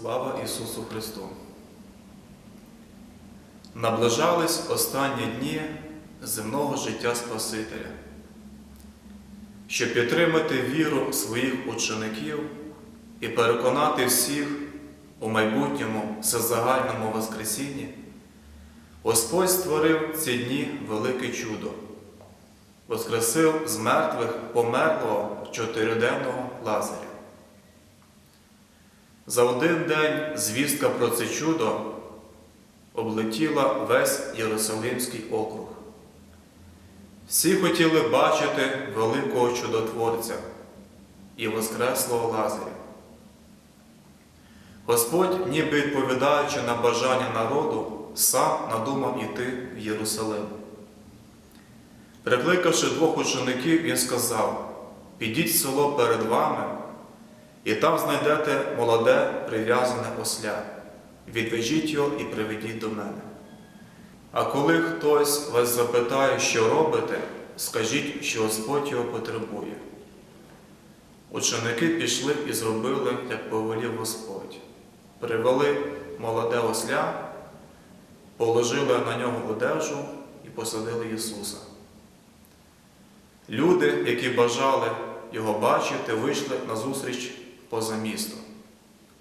Слава Ісусу Христу! Наближались останні дні земного життя Спасителя. Щоб підтримати віру своїх учеників і переконати всіх у майбутньому всезагальному Воскресінні, Господь створив ці дні велике чудо, воскресив з мертвих померлого чотириденного Лазаря. За один день звістка про це чудо облетіла весь Єрусалимський округ. Всі хотіли бачити великого чудотворця і Воскреслого Лазаря. Господь, ніби відповідаючи на бажання народу, сам надумав іти в Єрусалим. Прикликавши двох учеників, він сказав: Підіть в село перед вами, і там знайдете молоде прив'язане осля. Відведіть його і приведіть до мене. А коли хтось вас запитає, що робите, скажіть, що Господь його потребує. Ученики пішли і зробили, як повелів Господь. Привели молоде осля, положили на нього одежу і посадили Ісуса. Люди, які бажали його бачити, вийшли назустріч поза місто.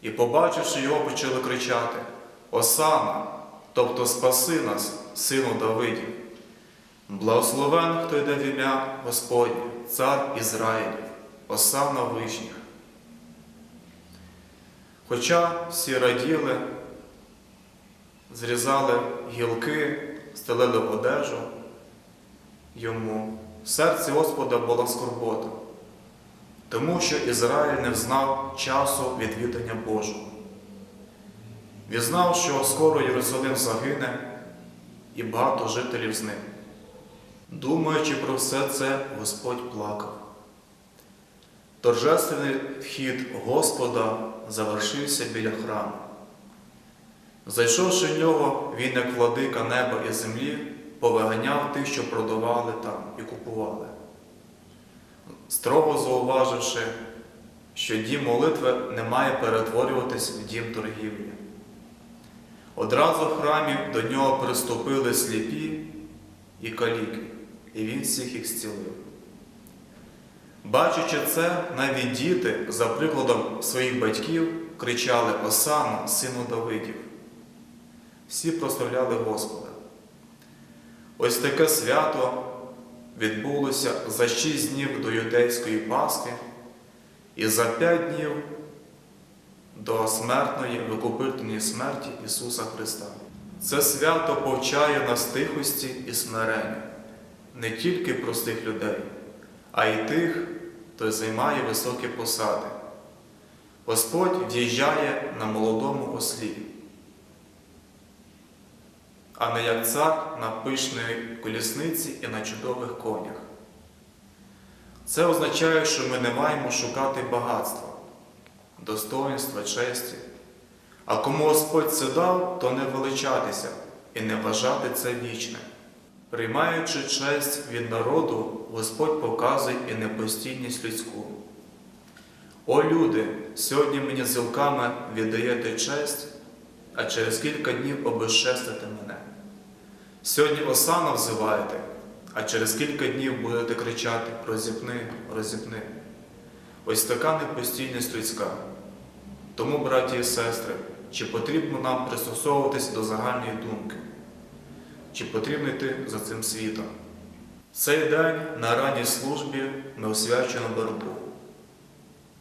І, побачивши його, почали кричати: Осана, тобто спаси нас, сину Давидів. Благословен, хто йде в ім'я Господнє, цар Ізраїлів, Осана вишніх. Хоча всі раділи, зрізали гілки, стелили одежу йому, в серці Господа була скорбота, тому що Ізраїль не знав часу відвідання Божого. Він знав, що скоро Єрусалим загине і багато жителів з ним. Думаючи про все це, Господь плакав. Торжественний вхід Господа завершився біля храму. Зайшовши в нього, він, як владика неба і землі, повиганяв тих, що продавали там і купували, строго зауваживши, що дім молитви не має перетворюватись в дім торгівлі. Одразу в храмі до нього приступили сліпі і каліки, і він всіх їх зцілив. Бачачи це, навіть діти, за прикладом своїх батьків, кричали Осану, сину Давидів. Всі прославляли Господа. Ось таке свято відбулося за шість днів до юдейської Пасхи і за п'ять днів до смертної викупительної смерті Ісуса Христа. Це свято повчає нас тихості і смиренню не тільки простих людей, а й тих, хто займає високі посади. Господь в'їжджає на молодому ослі, а не як цар на пишної колісниці і на чудових конях. Це означає, що ми не маємо шукати багатства, достоинства, честі. А кому Господь це дав, то не величатися і не вважати це вічне. Приймаючи честь від народу, Господь показує і непостійність людську. О люди, сьогодні мені зілками віддаєте честь, а через кілька днів обезчестите мене. Сьогодні осана взиваєте, а через кілька днів будете кричати розіпни, розіпни. Ось така непостійність людська. Тому, браті і сестри, чи потрібно нам пристосовуватись до загальної думки? Чи потрібно йти за цим світом? Цей день на ранній службі ми освячуємо боротьбу.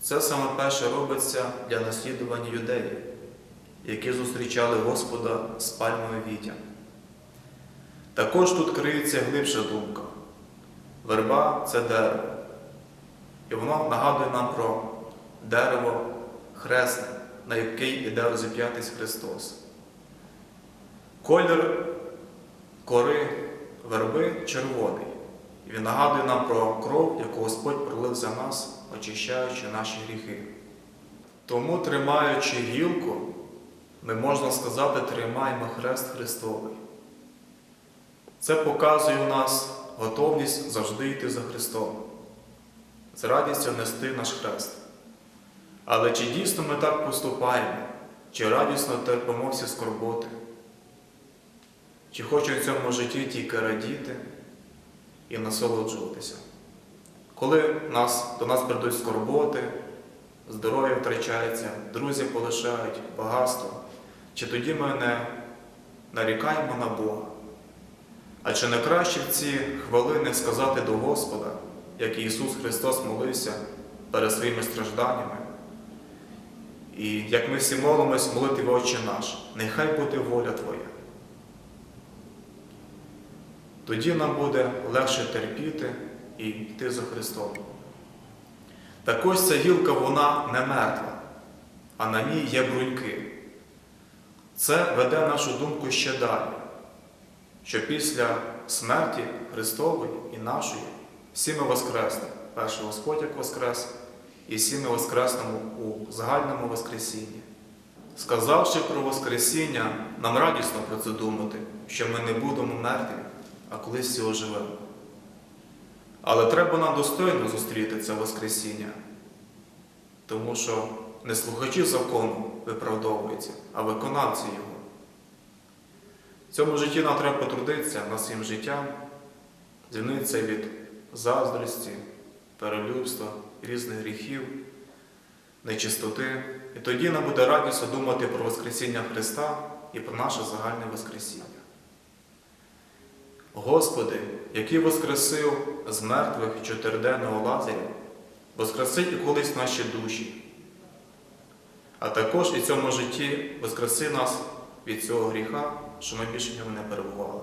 Це саме перше робиться для наслідування юдеїв, які зустрічали Господа з пальмою вітя. Також тут криється глибша думка. Верба це дерево. І воно нагадує нам про дерево хресне, на який іде розіп'ятись Христос. Колір кори верби червоний. І він нагадує нам про кров, яку Господь пролив за нас, очищаючи наші гріхи. Тому, тримаючи гілку, ми можна сказати, тримаємо хрест Христовий. Це показує у нас готовність завжди йти за Христом, з радістю нести наш хрест. Але чи дійсно ми так поступаємо? чи радісно терпимо всі скорботи, чи хочемо в цьому житті тільки радіти і насолоджуватися. Коли нас, до нас прийдуть скорботи, здоров'я втрачається, друзі полишають, багатство, чи тоді ми не нарікаємо на Бога? А чи не краще в ці хвилини сказати до Господа, як Ісус Христос молився перед своїми стражданнями? І як ми всі молимось молити в Отче наш, нехай буде воля Твоя. Тоді нам буде легше терпіти і йти за Христом. Так ось ця гілка вона не мертва, а на ній є бруньки. Це веде нашу думку ще далі, що після смерті Христової і нашої всі ми воскреснемо. Перший Господь як воскрес, і всі ми воскреснемо у загальному Воскресінні. Сказавши про Воскресіння, нам радісно про це думати, що ми не будемо мертві, а колись всі оживемо. Але треба нам достойно зустріти це Воскресіння, тому що не слухачі закону виправдовуються, а виконавці його. В цьому житті нам треба потрудитися над своїм життям, звільнитися від заздрості, перелюбства, різних гріхів, нечистоти. І тоді нам буде радісно думати про Воскресіння Христа і про наше загальне Воскресіння. Господи, який воскресив з мертвих чотириденного Лазаря, воскреси і колись наші душі, а також і в цьому житті воскреси нас від цього гріха, що ми більше в ньому не перебували.